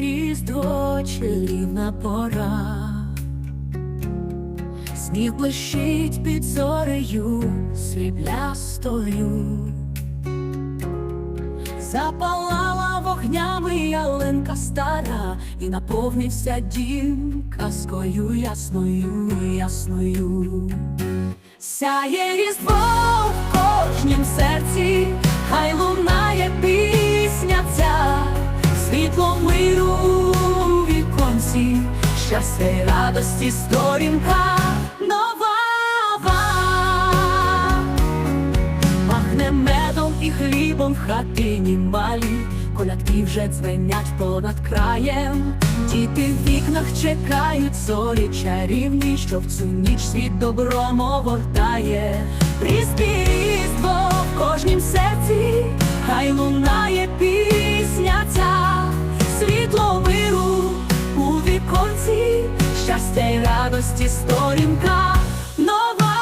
Різдво чарівна пора, сніг блищить під зорею сріблястою, запалала вогнями ялинка стара, і наповнився дім казкою ясною, ясною. Сяє різдво в кожнім серці, хай лунає у віконці, щастя й радості сторінка нова. Пахне медом і хлібом в хатині малі, колядки вже дзвенять понад краєм. Діти в вікнах чекають зорі чарівні, що в цю ніч світ добром огортає. Різдво радості сторінка нова.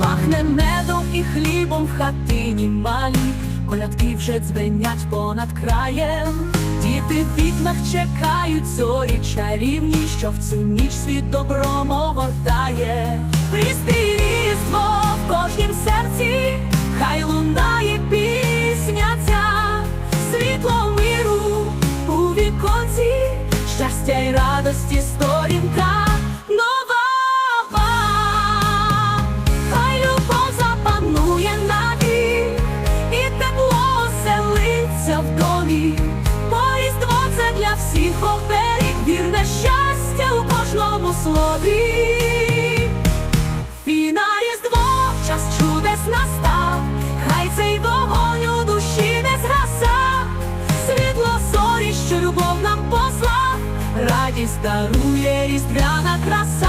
Пахне медом і хлібом в хатині малі, колядки вже дзвенять понад краєм. Діти в вікнах чекають зорі чарівні, що в цю ніч світ добром огортає. Різдво в кожнім серці, радості сторінка нова. Хай любов запанує навік, і тепло оселиться в домі. Бо Різдво це для всіх оперів, вірне щастя у кожному слові. Радість дарує різдвяна краса.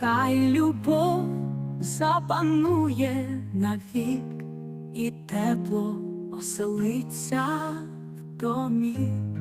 Хай любов запанує навік, і тепло оселиться в домі.